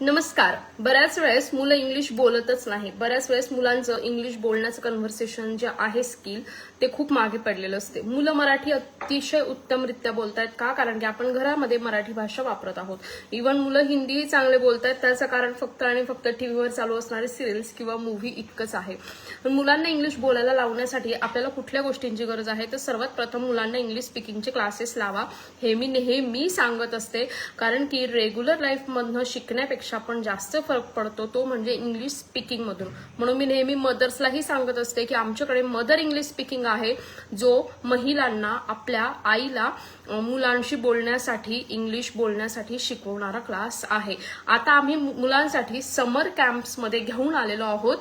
नमस्कार. बऱ्याच वेळेस मुलं इंग्लिश बोलतच नाही. बऱ्याच वेळेस मुलांचं इंग्लिश बोलण्याचं कन्व्हर्सेशन जे आहे स्किल ते खूप मागे पडलेलं असते. मुलं मराठी अतिशय उत्तमरित्या बोलतायत. का? कारण की आपण घरामध्ये मराठी भाषा वापरत आहोत. इव्हन मुलं हिंदीही चांगले बोलतायत. त्याचं कारण फक्त आणि फक्त टीव्हीवर चालू असणारे सिरियल्स किंवा मूव्ही इतकंच आहे. पण मुलांना इंग्लिश बोलायला लावण्यासाठी आपल्याला कुठल्या गोष्टींची गरज आहे? तर सर्वात प्रथम मुलांना इंग्लिश स्पीकिंगचे क्लासेस लावा. हे मी नेहमी सांगत असते. कारण की रेग्युलर लाईफमधनं शिकण्यापेक्षा आपण जास्त फरक पडतो तो म्हणजे इंग्लिश स्पीकिंग मधून. म्हणून मी नेहमी मदर्सलाही सांगत असते की आमच्याकडे मदर इंग्लिश स्पीकिंग आहे जो महिलांना आपल्या आईला मुलांशी बोलण्यासाठी इंग्लिश बोलण्यासाठी शिकवणारा क्लास आहे. आता आम्ही मु- मुलांसाठी समर कॅम्प्समध्ये घेऊन आलेलो आहोत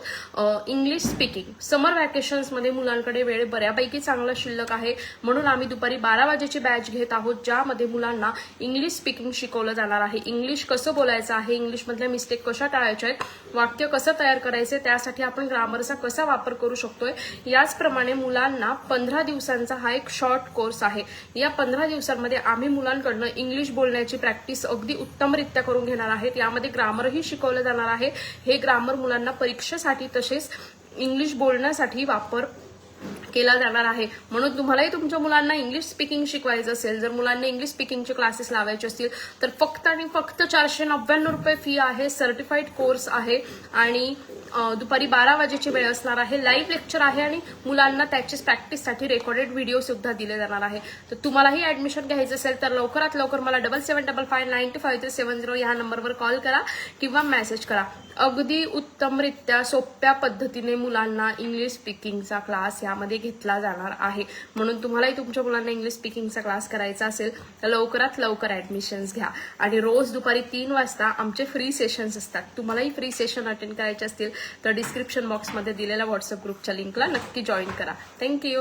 इंग्लिश स्पीकिंग समर व्हॅकेशन्समध्ये मुलांकडे वेळ बऱ्यापैकी चांगला शिल्लक आहे. म्हणून आम्ही दुपारी बारा वाजेची बॅच घेत आहोत ज्यामध्ये मुलांना इंग्लिश स्पीकिंग शिकवलं जाणार आहे. इंग्लिश कसं बोलायचं आहे? इंग्लिशमधल्या मिस्टेक कशा टाळायच्या आहेत वाक्य कसं तयार करायचे त्यासाठी आपण ग्रामरचा कसा वापर करू शकतोय याचप्रमाणे मुलांना पंधरा दिवसांचा हा एक शॉर्ट कोर्स आहे. या पंधरा दिवसांमध्ये आम्ही मुलांकडनं इंग्लिश बोलण्याची प्रॅक्टिस अगदी उत्तमरित्या करून घेणार आहेत. यामध्ये ग्रामरही शिकवलं जाणार आहे. हे ग्रामर मुलांना परीक्षेसाठी तसेच इंग्लिश बोलण्यासाठी वापर केला जाणार आहे. म्हणून तुम्हालाही तुमच्या मुलांना इंग्लिश स्पीकिंग शिकवायचं असेल जर मुलांना इंग्लिश स्पीकिंगचे क्लासेस लावायचे असतील तर फक्त आणि फक्त चारशे नव्याण्णव रुपये फी आहे सर्टिफाईड कोर्स आहे आणि दुपारी बारा वाजेची वेळ असणार आहे. लाईव्ह लेक्चर आहे आणि मुलांना त्याचीच प्रॅक्टिससाठी रेकॉर्डेड व्हिडिओ सुद्धा दिले जाणार आहे. तर तुम्हालाही ऍडमिशन घ्यायचं असेल तर लवकरात लवकर मला double seven double five nine two five three seven zero ह्या नंबरवर कॉल करा किंवा मेसेज करा. अगदी उत्तमरित्या सोप्या पद्धतीने मुलांना इंग्लिश स्पीकिंगचा क्लास यामध्ये घेतला जाणार आहे. म्हणून तुम्हालाही तुमच्या मुलांना इंग्लिश स्पीकिंगचा क्लास करायचा असेल तर लवकरात लवकर ऍडमिशन्स घ्या. आणि रोज दुपारी तीन वाजता आमचे फ्री सेशन्स असतात. तुम्हालाही फ्री सेशन अटेंड करायचे असतील तर डिस्क्रिप्शन बॉक्समध्ये दिलेल्या व्हॉट्सअप ग्रुपच्या लिंकला नक्की जॉईन करा. थँक्यू